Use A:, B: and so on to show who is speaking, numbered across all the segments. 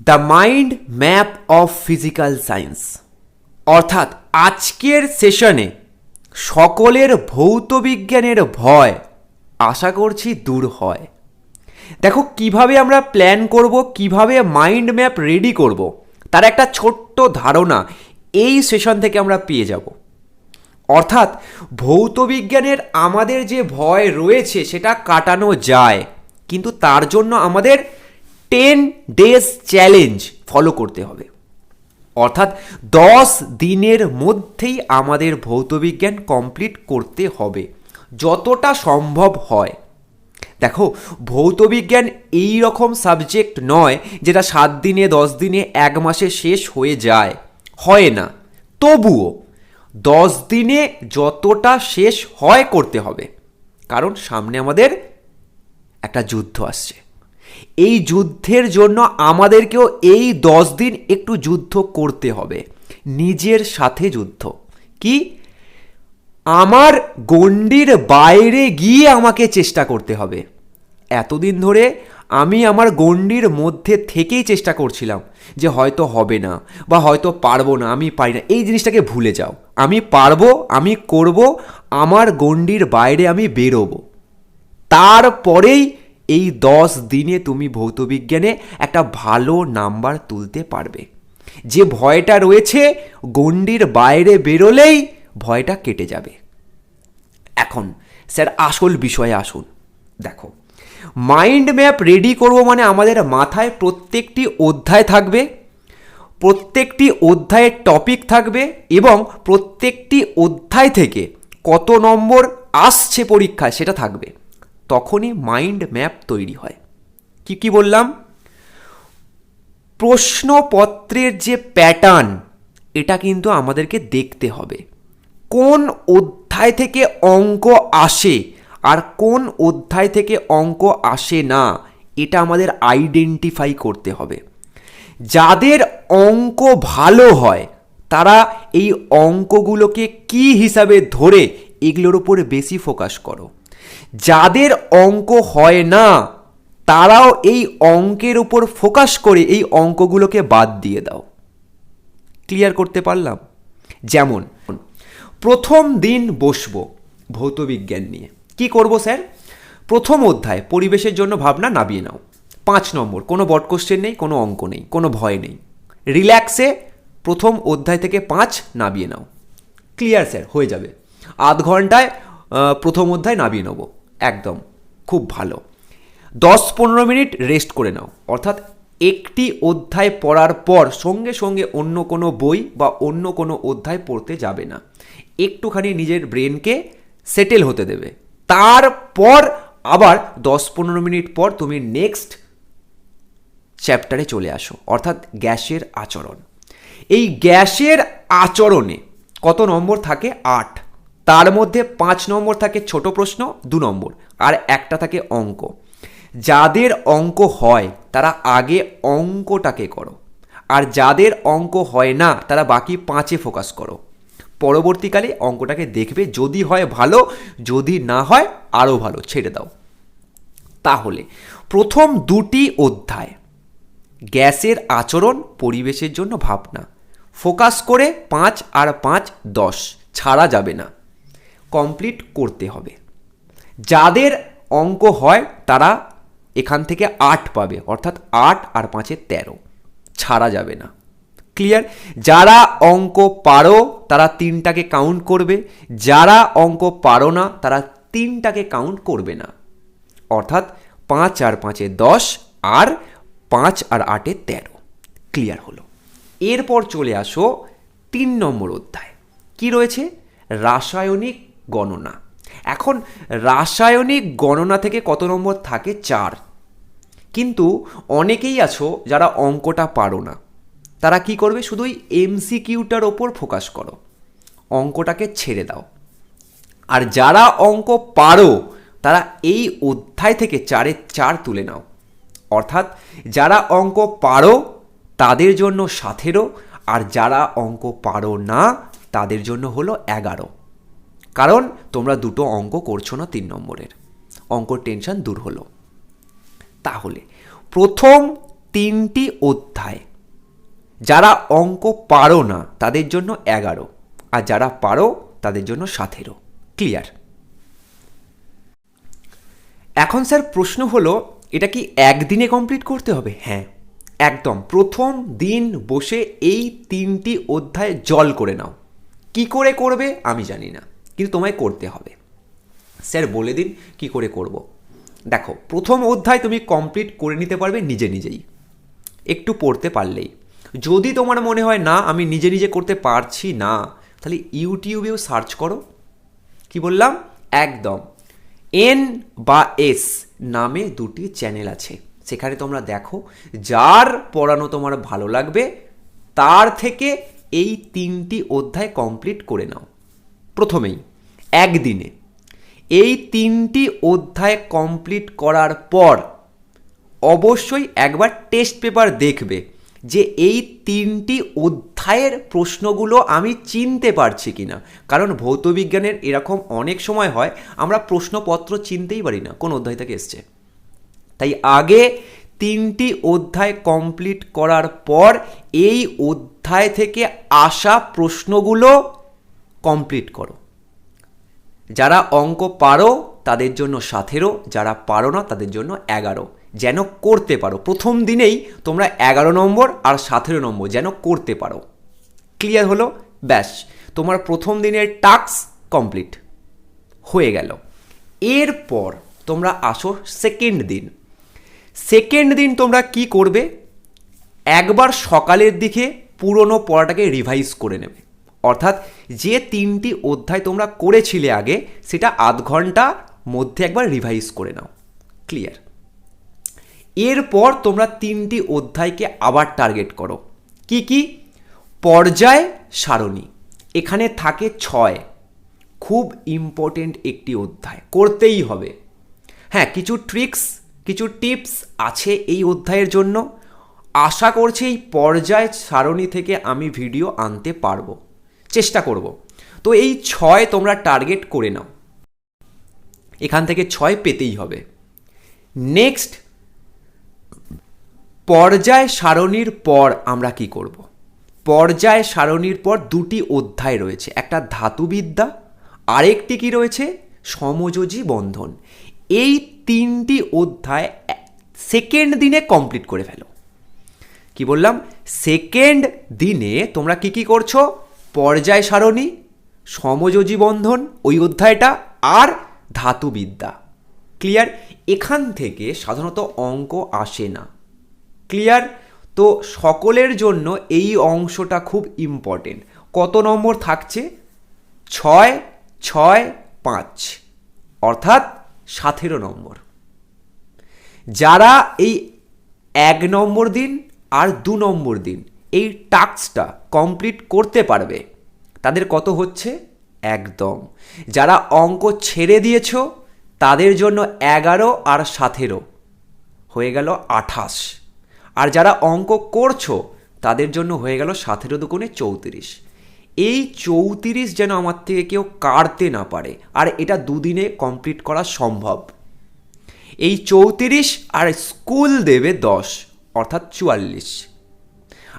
A: The mind map of physical science. অর্থাৎ আজকের সেশনে সকলের ভৌতবিজ্ঞানের ভয় আশা করছি দূর হয়। দেখো, কীভাবে আমরা প্ল্যান করব, কীভাবে মাইন্ড ম্যাপ রেডি করব, তার একটা ছোট্ট ধারণা এই সেশন থেকে আমরা পেয়ে যাব। অর্থাৎ ভৌতবিজ্ঞানের আমাদের যে ভয় রয়েছে, সেটা কাটানো যায়, কিন্তু তার জন্য আমাদের টেন ডেজ চ্যালেঞ্জ ফলো করতে হবে। অর্থাৎ দশ দিনের মধ্যেই আমাদের ভৌতবিজ্ঞান কমপ্লিট করতে হবে। যতটা সম্ভব হয়। দেখো ভৌতবিজ্ঞান এই রকম সাবজেক্ট নয় যেটা সাত দিনে, দশ দিনে, এক মাসে শেষ হয়ে যায়। হয় না। তবুও দশ দিনে যতটা শেষ হয় করতে হবে। কারণ সামনে আমাদের একটা যুদ্ধ আসছে। এই যুদ্ধের জন্য আমাদেরকেও এই দশ দিন একটু যুদ্ধ করতে হবে। নিজের সাথে যুদ্ধ। কি? আমার গণ্ডির বাইরে গিয়ে আমাকে চেষ্টা করতে হবে। এতদিন ধরে আমি আমার গণ্ডির মধ্যে থেকেই চেষ্টা করছিলাম যে হয়তো হবে না বা হয়তো পারব না, আমি পারি না। এই জিনিসটাকে ভুলে যাও। আমি পারব, আমি করব, আমার গণ্ডির বাইরে আমি বেরোবো। তারপরেই এই দশ দিনে তুমি ভৌতবিজ্ঞানে একটা ভালো নাম্বার তুলতে পারবে। যে ভয়টা রয়েছে, গণ্ডির বাইরে বেরোলেই ভয়টা কেটে যাবে। এখন, স্যার, আসল বিষয়ে আসুন। দেখো মাইন্ড ম্যাপ রেডি করব মানে আমাদের মাথায় প্রত্যেকটি অধ্যায় থাকবে, প্রত্যেকটি অধ্যায়ের টপিক থাকবে এবং প্রত্যেকটি অধ্যায় থেকে কত নম্বর আসছে পরীক্ষায় সেটা থাকবে। তখনই মাইন্ড ম্যাপ তৈরি হয়। কি কি বললাম? প্রশ্নপত্রের যে প্যাটার্ন এটা কিন্তু আমাদেরকে দেখতে হবে। কোন অধ্যায় থেকে অঙ্ক আসে আর কোন অধ্যায় থেকে অঙ্ক আসে না, এটা আমাদের আইডেন্টিফাই করতে হবে। যাদের অঙ্ক ভালো হয়, তারা এই অঙ্কগুলোকে কি হিসাবে ধরে, এগুলোর উপরে বেশি ফোকাস করো। যাদের অঙ্ক হয় না, তারাও এই অঙ্কের উপর ফোকাস করে এই অঙ্কগুলোকে বাদ দিয়ে দাও। ক্লিয়ার করতে পারলাম? যেমন, প্রথম দিন বসবো ভৌতবিজ্ঞান নিয়ে। কি করব স্যার? প্রথম অধ্যায়, পরিবেশের জন্য ভাবনা নামিয়ে নাও। পাঁচ নম্বর, কোনো বট কোশ্চেন নেই, কোনো অঙ্ক নেই, কোনো ভয় নেই। রিল্যাক্সে প্রথম অধ্যায় থেকে পাঁচ নামিয়ে নাও। ক্লিয়ার স্যার, হয়ে যাবে। আধ ঘন্টায় প্রথম অধ্যায় নামিয়ে নেব। একদম, খুব ভালো। দশ পনেরো মিনিট রেস্ট করে নাও। অর্থাৎ একটি অধ্যায় পড়ার পর সঙ্গে সঙ্গে অন্য কোনো বই বা অন্য কোনো অধ্যায় পড়তে যাবে না। একটুখানি নিজের ব্রেনকে সেটেল হতে দেবে। তারপর আবার দশ পনেরো মিনিট পর তুমি নেক্সট চ্যাপ্টারে চলে আসো। অর্থাৎ গ্যাসের আচরণ। এই গ্যাসের আচরণে কত নম্বর থাকে? আট। তার মধ্যে পাঁচ নম্বর থাকে ছোট প্রশ্ন, দু নম্বর। আর একটা থাকে অঙ্ক। যাদের অঙ্ক হয়, তারা আগে অঙ্কটাকে করো। আর যাদের অঙ্ক হয় না, তারা বাকি পাঁচে ফোকাস করো। পরবর্তীকালে অঙ্কটাকে দেখবে, যদি হয় ভালো, যদি না হয় আরও ভালো, ছেড়ে দাও। তাহলে, প্রথম দুটি অধ্যায়, গ্যাসের আচরণ, পরিবেশের জন্য ভাবনা। ফোকাস করে পাঁচ আর পাঁচ দশ, ছাড়া যাবে না। কমপ্লিট করতে হবে। যাদের অঙ্ক হয়, তারা এখান থেকে আট পাবে, অর্থাৎ আট আর পাঁচে তেরো। ছাড়া যাবে না। ক্লিয়ার যারা অঙ্ক পারো, তারা তিনটাকে কাউন্ট করবে। যারা অঙ্ক পারো না, তারা তিনটাকে কাউন্ট করবে না। অর্থাৎ পাঁচ আর পাঁচে দশ, আর পাঁচ আর আটে তেরো। ক্লিয়ার হলো। এরপর চলে আসো তিন নম্বর অধ্যায়। কি রয়েছে? রাসায়নিক গণনা। এখন রাসায়নিক গণনা থেকে কত নম্বর থাকে? চার। কিন্তু অনেকেই আছো যারা অঙ্কটা পারো না। তারা কি করবে? শুধুই এমসিকিউটার ওপর ফোকাস করো। অঙ্কটাকে ছেড়ে দাও। আর যারা অঙ্ক পারো, তারা এই অধ্যায় থেকে চারে চার তুলে নাও। অর্থাৎ যারা অঙ্ক পারো, তাদের জন্য সাতেরো, আর যারা অঙ্ক পারো না, তাদের জন্য হলো এগারো। কারণ তোমরা দুটো অঙ্ক করছ না তিন নম্বরের। অঙ্ক টেনশন দূর হলো। তাহলে, প্রথম তিনটি অধ্যায়, যারা অঙ্ক পারো না, তাদের জন্য এগারো, আর যারা পারো, তাদের জন্য সাতেরো। ক্লিয়ার এখন স্যার প্রশ্ন হলো, এটা কি একদিনে কমপ্লিট করতে হবে? হ্যাঁ। একদম, প্রথম দিন বসে এই তিনটি অধ্যায় জল করে নাও। কি করে করবে, আমি জানি না। কিন্তু তোমায় করতে হবে। স্যার, বলে দিন কি করে করব। দেখো, প্রথম অধ্যায় তুমি কমপ্লিট করে নিতে পারবে নিজে নিজেই। একটু পড়তে পারলেই। যদি তোমার মনে হয়, না, আমি নিজে নিজে করতে পারছি না, তাহলে ইউটিউবেও সার্চ করো। কি বললাম? একদম। এন বা এস নামে দুটি চ্যানেল আছে। সেখানে তোমরা দেখো, যার পড়ানো তোমার ভালো লাগবে, তার থেকে এই তিনটি অধ্যায় কমপ্লিট করে নাও। প্রথমেই, একদিনে। এই তিনটি অধ্যায় কমপ্লিট করার পর অবশ্যই একবার টেস্ট পেপার দেখবে যে এই তিনটি অধ্যায়ের প্রশ্নগুলো আমি চিনতে পারছি কিনা। কারণ ভৌতবিজ্ঞানের এরকম অনেক সময় হয়, আমরা প্রশ্নপত্র চিনতেই পারি না, কোন অধ্যায় থেকে এসছে। তাই আগে তিনটি অধ্যায় কমপ্লিট করার পর এই অধ্যায় থেকে আসা প্রশ্নগুলো কমপ্লিট করো। যারা অঙ্ক পারো, তাদের জন্য সতেরো, যারা পারো না, তাদের জন্য এগারো। যেন করতে পারো। প্রথম দিনেই তোমরা এগারো নম্বর আর সতেরো নম্বর যেন করতে পারো। ক্লিয়ার হলো? ব্যাস। তোমার প্রথম দিনের টাস্ক কমপ্লিট হয়ে গেল। এরপর তোমরা আসো সেকেন্ড দিন। সেকেন্ড দিন তোমরা কি করবে? একবার সকালের দিকে পুরনো পড়াটাকে রিভাইজ করে নেবে। অর্থাৎ যে তিনটি অধ্যায় তোমরা করেছিলে আগে, সেটা আধ ঘণ্টা মধ্যে একবার রিভাইজ করে নাও। ক্লিয়ার এরপর তোমরা তিনটি অধ্যায়কে আবার টার্গেট করো। কি কি? পর্যায়, সারণী। এখানে থাকে ছয়। খুব ইম্পর্টেন্ট একটি অধ্যায়। করতেই হবে। হ্যাঁ কিছু ট্রিক্স কিছু টিপস আছে এই অধ্যায়ের জন্য। আশা করছি এই পর্যায়, সারণী থেকে আমি ভিডিও আনতে পারব। চেষ্টা করব। তো এই ছয় তোমরা টার্গেট করে নাও। এখান থেকে ছয় পেতেই হবে। নেক্সট পর্যায় সারণীর পর আমরা কি করব? পর্যায় সারণীর পর দুটি অধ্যায় রয়েছে। একটা ধাতুবিদ্যা, আরেকটি কি রয়েছে? সমযোজী বন্ধন। এই তিনটি অধ্যায় সেকেন্ড দিনে কমপ্লিট করে ফেলো। কি বললাম? সেকেন্ড দিনে তোমরা কি কি করছ? পর্যায় সারণী, সমযোজী বন্ধন, ওই অধ্যায়টা আর ধাতুবিদ্যা। ক্লিয়ার? এখান থেকে সাধারণত অঙ্ক আসে না। ক্লিয়ার? তো সকলের জন্য এই অংশটা খুব ইম্পর্টেন্ট কত নম্বর থাকছে? ছয় ছয়, পাঁচ। অর্থাৎ সাতেরো নম্বর। যারা এই এক নম্বর দিন আর দু নম্বর দিন এই টাস্কটা কমপ্লিট করতে পারবে, তাদের কত হচ্ছে? একদম। যারা অঙ্ক ছেড়ে দিয়েছ, তাদের জন্য এগারো আর সাতেরো। হয়ে গেল আঠাশ। আর যারা অঙ্ক করছ, তাদের জন্য হয়ে গেল সতেরো দুগুণে চৌত্রিশ। এই চৌত্রিশ যেন আমার থেকে কেউ কাটতে না পারে, আর এটা দুদিনে কমপ্লিট করা সম্ভব। এই চৌত্রিশ আর স্কুল দেবে দশ, অর্থাৎ চুয়াল্লিশ।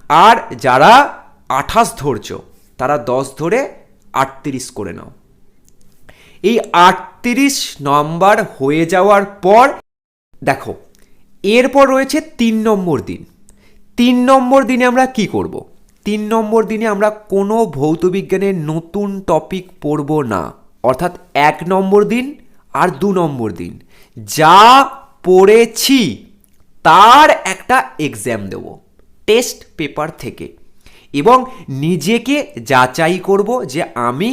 A: আর যারা আঠাশ ধরছ, তারা দশ ধরে আটত্রিশ করে নাও। এই আটত্রিশ নম্বর হয়ে যাওয়ার পর, দেখো, এরপর রয়েছে তিন নম্বর দিন। তিন নম্বর দিনে আমরা কি করব? তিন নম্বর দিনে আমরা কোনো ভৌতবিজ্ঞানের নতুন টপিক পড়ব না। অর্থাৎ এক নম্বর দিন আর দু নম্বর দিন। যা পড়েছি, তার একটা এক্সাম দেব। টেস্ট পেপার থেকে। এবং নিজেকে যাচাই করব যে আমি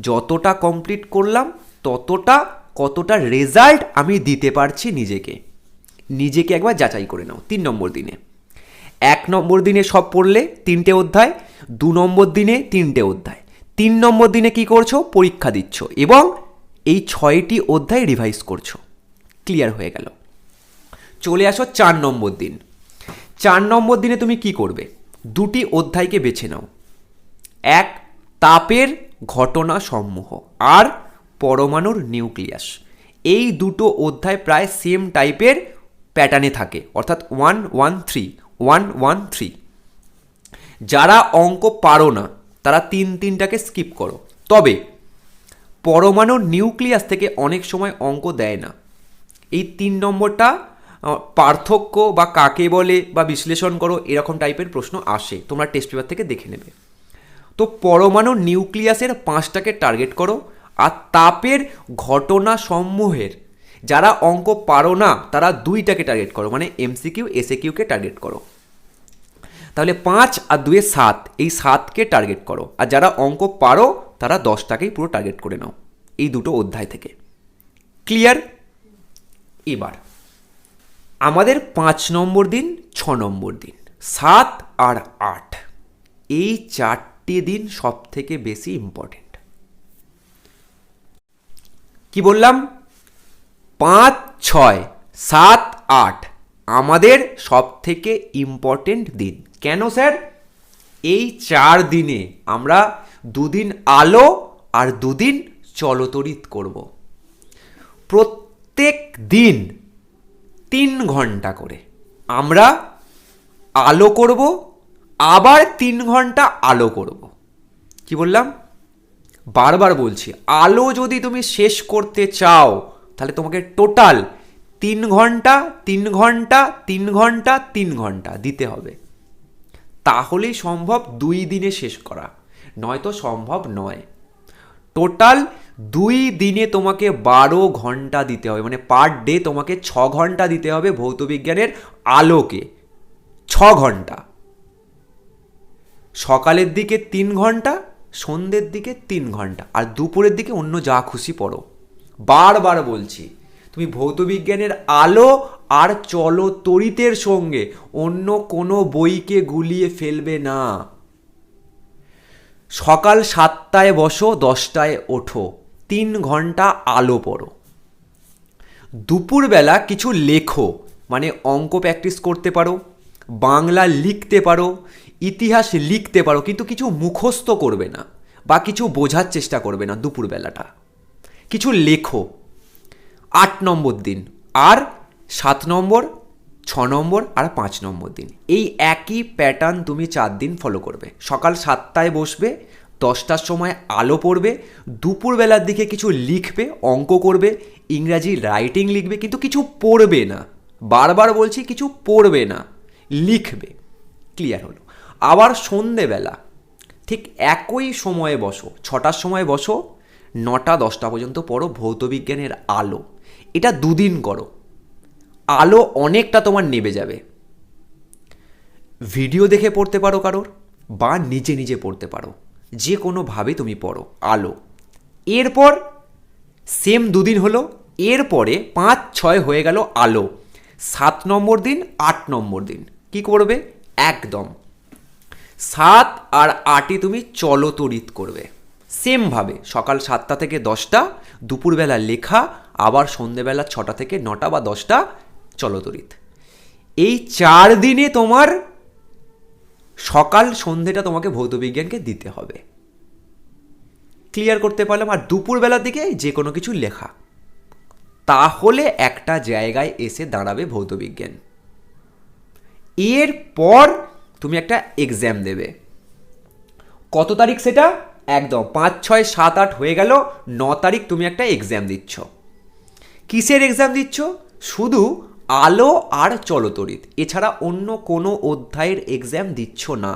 A: যতটা কমপ্লিট করলাম, ততটা, কতটা রেজাল্ট আমি দিতে পারছি নিজেকে। নিজেকে একবার যাচাই করে নাও, তিন নম্বর দিনে। এক নম্বর দিনে সব পড়লে তিনটে অধ্যায়, দু নম্বর দিনে তিনটে অধ্যায়। তিন নম্বর দিনে কি করছ? পরীক্ষা দিচ্ছ এবং এই ছয়টি অধ্যায় রিভাইজ করছ। ক্লিয়ার হয়ে গেল। চলে আসো চার নম্বর দিন। চার নম্বর দিনে তুমি কি করবে? দুটি অধ্যায়কে বেছে নাও। এক, তাপের ঘটনা সমূহ আর, পরমাণুর নিউক্লিয়াস। এই দুটো অধ্যায় প্রায় সেম টাইপের প্যাটার্নে থাকে। অর্থাৎ one one three one one three যারা অঙ্ক পারো না, তারা তিন, তিনটাকে স্কিপ করো। তবে, পরমাণুর নিউক্লিয়াস থেকে অনেক সময় অঙ্ক দেয় না। এই তিন নম্বরটা পার্থক্য বা কাকে বলে বা বিশ্লেষণ করো, এরকম টাইপের প্রশ্ন আসে। তোমরা টেস্ট পেপার থেকে দেখে নেবে। তো পরমাণু নিউক্লিয়াসের পাঁচটাকে টার্গেট করো, আর তাপের ঘটনা সমূহের যারা অঙ্ক পারো না, তারা দুইটাকে টার্গেট করো মানে এমসিকিউ এসএ কিউকে টার্গেট করো। তাহলে পাঁচ আর দুয়ে সাত, এই সাতকে টার্গেট করো। আর যারা অঙ্ক পারো, তারা দশটাকেই পুরো টার্গেট করে নাও, এই দুটো অধ্যায় থেকে। ক্লিয়ার এবার। আমাদের পাঁচ নম্বর দিন, ছ নম্বর দিন, সাত আর আট। এই চারটি দিন সব থেকে বেশি ইম্পর্টেন্ট কি বললাম? পাঁচ, ছয়, সাত, আট আমাদের সব থেকে ইম্পর্টেন্ট দিন। কেন স্যার? এই চার দিনে আমরা দুদিন আলো আর দুদিন চলতরিত করব। প্রত্যেক দিন তিন ঘণ্টা করে। আমরা আলো করব, আবার তিন ঘণ্টা আলো করব। কি বললাম? বারবার বলছি, আলো যদি তুমি শেষ করতে চাও, তাহলে তোমাকে টোটাল তিন ঘণ্টা তিন ঘণ্টা তিন ঘণ্টা তিন ঘণ্টা দিতে হবে। তাহলেই সম্ভব দুই দিনে শেষ করা। নয়তো সম্ভব নয়। টোটাল দুই দিনে তোমাকে বারো ঘণ্টা দিতে হবে মানে পার ডে তোমাকে ছ ঘণ্টা দিতে হবে ভৌতবিজ্ঞানের আলোকে। ছ ঘণ্টা। সকালের দিকে তিন ঘণ্টা, সন্ধ্যের দিকে তিন ঘণ্টা, আর দুপুরের দিকে অন্য যা খুশি পড়ো। বারবার বলছি, তুমি ভৌতবিজ্ঞানের আলো আর চলো তরিতের সঙ্গে, অন্য কোনো বইকে গুলিয়ে ফেলবে না। সকাল সাতটায় বসো, দশটায় ওঠো। তিন ঘণ্টা আলো পড়ো। দুপুরবেলা কিছু লেখো মানে অঙ্ক প্র্যাকটিস করতে পারো, বাংলা লিখতে পারো, ইতিহাস লিখতে পারো, কিন্তু কিছু মুখস্থ করবে না বা কিছু বোঝার চেষ্টা করবে না দুপুরবেলাটা। কিছু লেখো, আট নম্বর দিন, আর সাত নম্বর, ছ নম্বর, আর পাঁচ নম্বর দিন। এই একই প্যাটার্ন তুমি চার দিন ফলো করবে। সকাল সাতটায় বসবে দশটার সময় আলো পড়বে, দুপুরবেলার দিকে কিছু লিখবে, অঙ্ক করবে, ইংরাজি রাইটিং লিখবে, কিন্তু কিছু পড়বে না। বারবার বলছি কিছু পড়বে না, লিখবে। ক্লিয়ার হলো। আবার সন্ধেবেলা, ঠিক একই সময়ে বসো, ছটার সময় বসো, নটা, দশটা পর্যন্ত পড়ো ভৌতবিজ্ঞানের আলো। এটা দুদিন করো। আলো অনেকটা তোমার নেবে যাবে। ভিডিও দেখে পড়তে পারো কারোর, বা নিজে নিজে পড়তে পারো। যে কোনোভাবে তুমি পড়ো, আলো। এরপর সেম দুদিন হলো, এরপরে পাঁচ, ছয় হয়ে গেল আলো। সাত নম্বর দিন, আট নম্বর দিন। কি করবে? একদম। সাত আর আটে তুমি চলতরিত করবে। সেমভাবে সকাল সাতটা থেকে দশটা, দুপুরবেলা লেখা, আবার সন্ধেবেলা ছটা থেকে নটা বা দশটা চলতরিত। এই চার দিনে তোমার সকাল সন্ধেটা তোমাকে ভৌতবিজ্ঞানকে দিতে হবে। ক্লিয়ার করতে পারলাম? আর দুপুরবেলার দিকে যে কোনো কিছু লেখা। তাহলে একটা জায়গায় এসে দাঁড়াবে ভৌতবিজ্ঞান এরপর তুমি একটা এক্সাম দেবে। কত তারিখ সেটা? একদম পাঁচ, ছয়, সাত, আট হয়ে গেল, ন তারিখ তুমি একটা এক্সাম দিচ্ছ। কিসের এক্সাম দিচ্ছ? শুধু আলো আর চলতরিত। এছাড়া অন্য কোনো অধ্যায়ের এক্সাম দিচ্ছ না।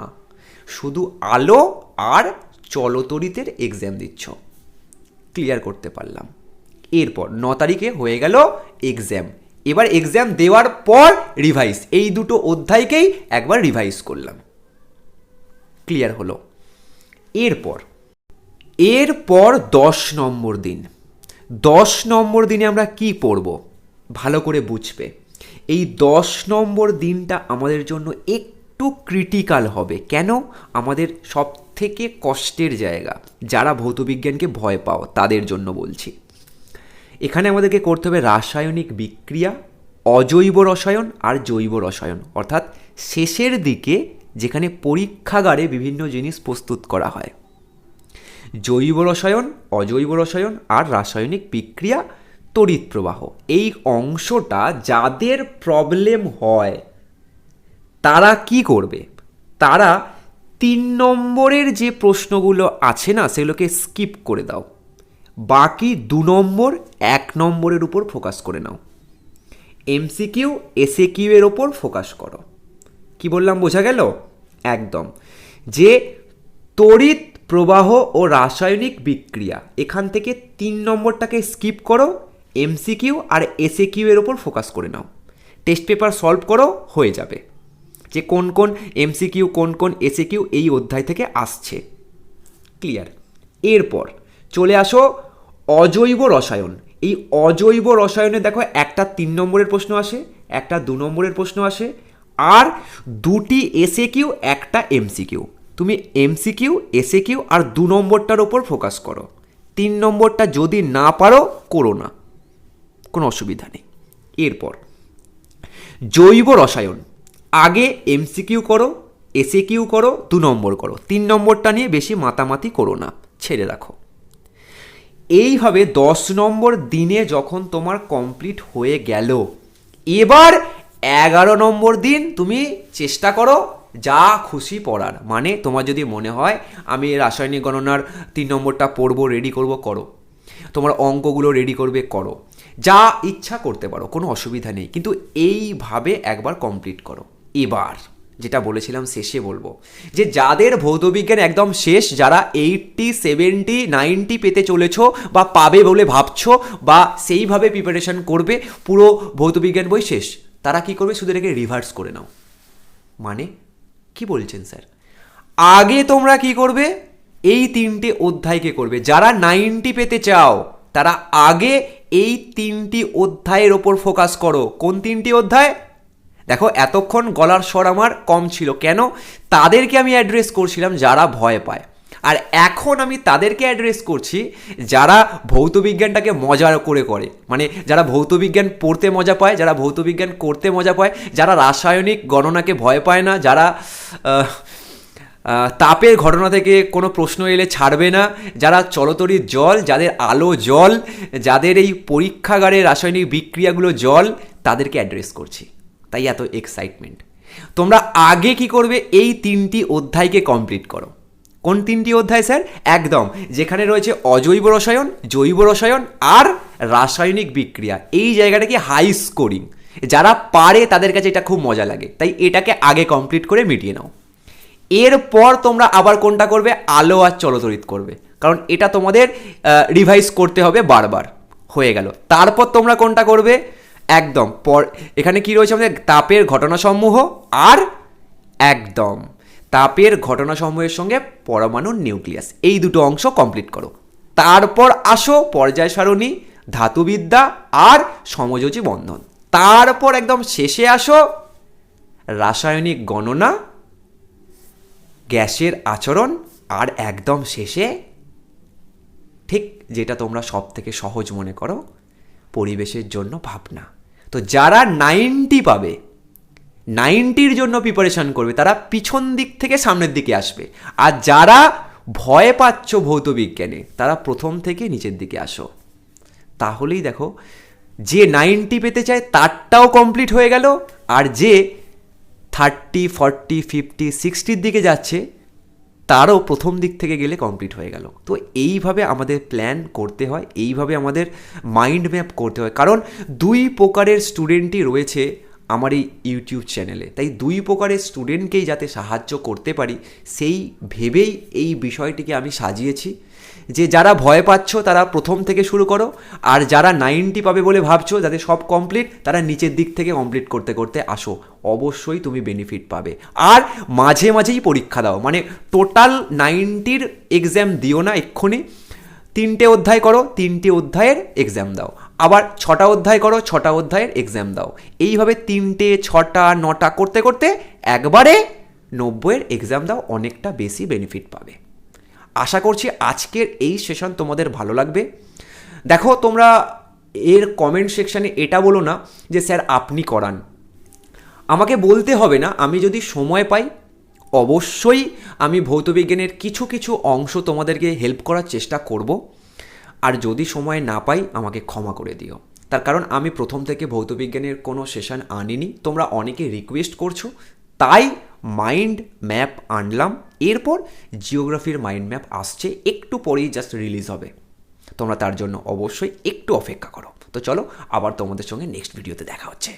A: শুধু আলো আর চলতরিতের এক্সাম দিচ্ছ। ক্লিয়ার করতে পারলাম। এরপর ন তারিখে হয়ে গেল এক্সাম এবার এক্সাম দেওয়ার পর রিভাইস এই দুটো অধ্যায়কেই একবার রিভাইস করলাম। ক্লিয়ার হলো। এরপর এরপর দশ নম্বর দিন। দশ নম্বর দিনে আমরা কি পড়ব? ভালো করে বুঝবে। এই দশ নম্বর দিনটা আমাদের জন্য একটু ক্রিটিক্যাল হবে। কেন? আমাদের সব থেকে কষ্টের জায়গা। যারা ভৌতবিজ্ঞানকে ভয় পাও, তাদের জন্য বলছি। এখানে আমাদেরকে করতে হবে রাসায়নিক বিক্রিয়া, অজৈব রসায়ন আর জৈব রসায়ন। অর্থাৎ শেষের দিকে যেখানে পরীক্ষাগারে বিভিন্ন জিনিস প্রস্তুত করা হয়। জৈব রসায়ন, অজৈব রসায়ন আর রাসায়নিক বিক্রিয়া তড়িৎ প্রবাহ। এই অংশটা যাদের প্রবলেম হয়, তারা কি করবে? তারা তিন নম্বরের যে প্রশ্নগুলো আছে না, সেগুলোকে স্কিপ করে দাও। বাকি দু নম্বর এক নম্বরের উপর ফোকাস করে নাও। এমসিকিউ এসএ কিউ এর ওপর ফোকাস করো। কি বললাম, বোঝা গেল? একদম। যে তড়িৎ প্রবাহ ও রাসায়নিক বিক্রিয়া, এখান থেকে তিন নম্বরটাকে স্কিপ করো এমসিকিউ আর এসএ কিউ এর ওপর ফোকাস করে নাও। টেস্ট পেপার সলভ করো, হয়ে যাবে। যে কোন কোন এমসিকিউ কোন কোন এসএ কিউ এই অধ্যায় থেকে আসছে। ক্লিয়ার এরপর চলে আসো অজৈব রসায়ন। এই অজৈব রসায়নে দেখো একটা তিন নম্বরের প্রশ্ন আসে, একটা দু নম্বরের প্রশ্ন আসে, আর দুটি এসএ কিউ একটা এমসিকিউ তুমি এমসিকিউ এসএ কিউ আর দু নম্বরটার ওপর ফোকাস করো। তিন নম্বরটা যদি না পারো, করো না। কোনো অসুবিধা নেই। এরপর, জৈব রসায়ন। আগে এমসিকিউ করো এসএ কিউ করো, দু নম্বর করো। তিন নম্বরটা নিয়ে বেশি মাতামাতি করো না, ছেড়ে রাখো। এইভাবে দশ নম্বর দিনে যখন তোমার কমপ্লিট হয়ে গেল, এবার এগারো নম্বর দিন তুমি চেষ্টা করো যা খুশি পড়ার। মানে তোমার যদি মনে হয়, আমি রাসায়নিক গণনার তিন নম্বরটা পড়ব রেডি করব, করো। তোমার অঙ্কগুলো রেডি করবে, করো। যা ইচ্ছা করতে পারো, কোনো অসুবিধা নেই। কিন্তু এইভাবে একবার কমপ্লিট করো। এবার, যেটা বলেছিলাম শেষে বলব, যে যাদের ভৌতবিজ্ঞান একদম শেষ, যারা এইটটি সেভেন্টি নাইনটি পেতে চলেছ বা পাবে বলে ভাবছ বা সেইভাবে প্রিপারেশন করবে, পুরো ভৌতবিজ্ঞান বই শেষ। তারা কি করবে? শুধু এটাকে রিভার্স করে নাও। মানে কি বলছেন স্যার? আগে তোমরা কি করবে? এই তিনটে অধ্যায়কে করবে। যারা নাইনটি পেতে চাও, তারা আগে এই তিনটি অধ্যায়ের ওপর ফোকাস করো। কোন তিনটি অধ্যায়? দেখো, এতক্ষণ গলার স্বর আমার কম ছিল। কেন? তাদেরকে আমি অ্যাড্রেস করছিলাম যারা ভয় পায়। আর এখন আমি তাদেরকে অ্যাড্রেস করছি যারা ভৌতবিজ্ঞানটাকে মজা করে করে। মানে যারা ভৌতবিজ্ঞান পড়তে মজা পায়, যারা ভৌতবিজ্ঞান করতে মজা পায়, যারা রাসায়নিক গণনাকে ভয় পায় না, যারা তাপের ঘটনা থেকে কোনো প্রশ্ন এলে ছাড়বে না। যারা চলতরির জল, যাদের আলো জল, যাদের এই পরীক্ষাগারে রাসায়নিক বিক্রিয়াগুলো জল, তাদেরকে অ্যাড্রেস করছি। তাই এত এক্সাইটমেন্ট তোমরা আগে কি করবে? এই তিনটি অধ্যায়কে কমপ্লিট করো। কোন তিনটি অধ্যায়, স্যার? একদম, যেখানে রয়েছে অজৈব রসায়ন, জৈব রসায়ন আর রাসায়নিক বিক্রিয়া। এই জায়গাটা কি হাই স্কোরিং যারা পারে, তাদের কাছে এটা খুব মজা লাগে। তাই এটাকে আগে কমপ্লিট করে মিটিয়ে নাও। এরপর তোমরা আবার কোনটা করবে? আলো আর চলতরিত করবে। কারণ এটা তোমাদের রিভাইজ করতে হবে বারবার। হয়ে গেল। তারপর তোমরা কোনটা করবে? একদম। পর, এখানে কি রয়েছে আমাদের? তাপের ঘটনাসমূহ আর একদম। তাপের ঘটনাসমূহের সঙ্গে পরমাণুর নিউক্লিয়াস। এই দুটো অংশ কমপ্লিট করো। তারপর আসো পর্যায় সারণী, ধাতুবিদ্যা আর সমযোজী বন্ধন। তারপর একদম শেষে আসো রাসায়নিক গণনা গ্যাসের আচরণ আর একদম শেষে ঠিক যেটা তোমরা সব থেকে সহজ মনে করো, পরিবেশের জন্য ভাবনা। তো যারা নাইনটি পাবে, নাইনটির জন্য প্রিপারেশন করবে, তারা পিছন দিক থেকে সামনের দিকে আসবে। আর যারা ভয় পাচ্ছ ভৌত বিজ্ঞানে, তারা প্রথম থেকে নিচের দিকে আসো। তাহলেই দেখো, যে নাইনটি পেতে চায়, তারটাও কমপ্লিট হয়ে গেল, আর যে থার্টি, ফর্টি, ফিফটি, সিক্সটির দিকে যাচ্ছে, তারও প্রথম দিক থেকে গেলে কমপ্লিট হয়ে গেল। তো এইভাবে আমাদের প্ল্যান করতে হয়, এইভাবে আমাদের মাইন্ড ম্যাপ করতে হয়। কারণ দুই প্রকারের স্টুডেন্টই রয়েছে আমার এই ইউটিউব চ্যানেলে। তাই দুই প্রকারের স্টুডেন্টকেই যাতে সাহায্য করতে পারি, সেই ভেবেই এই বিষয়টিকে আমি সাজিয়েছি। যে যারা ভয় পাচ্ছ, তারা প্রথম থেকে শুরু করো। আর যারা নাইনটি পাবে বলে ভাবছ যাতে সব কমপ্লিট তারা নিচের দিক থেকে কমপ্লিট করতে করতে আসো। অবশ্যই তুমি বেনিফিট পাবে। আর মাঝে মাঝেই পরীক্ষা দাও। মানে টোটাল নাইনটির এক্সাম দিও না এক্ষুনি। তিনটে অধ্যায় করো, তিনটে অধ্যায়ের এক্সাম দাও। আবার ছটা অধ্যায় করো, ছটা অধ্যায়ের এক্সাম দাও। এইভাবে তিনটে, ছটা, নটা করতে করতে একবারে নব্বইয়ের এক্সাম দাও, অনেকটা বেশি বেনিফিট পাবে। আশা করছি আজকের এই সেশন তোমাদের ভালো লাগবে। দেখো, তোমরা এর কমেন্ট সেকশানে এটা বলো না যে, স্যার, আপনি করান। আমাকে বলতে হবে না, আমি যদি সময় পাই, অবশ্যই আমি ভৌতবিজ্ঞানের কিছু কিছু অংশ তোমাদেরকে হেল্প করার চেষ্টা করব। আর যদি সময় না পাই, আমাকে ক্ষমা করে দিও। তার কারণ, আমি প্রথম থেকে ভৌতবিজ্ঞানের কোনো সেশন আনিনি। তোমরা অনেকে রিকোয়েস্ট করছ, তাই মাইন্ড ম্যাপ আনলাম। এরপর জিওগ্রাফির মাইন্ড ম্যাপ আসছে, একটু পরেই জাস্ট রিলিজ হবে। তোমরা তার জন্য অবশ্যই একটু অপেক্ষা করো। তো চলো, আবার তোমাদের সঙ্গে নেক্সট ভিডিওতে দেখা হচ্ছে।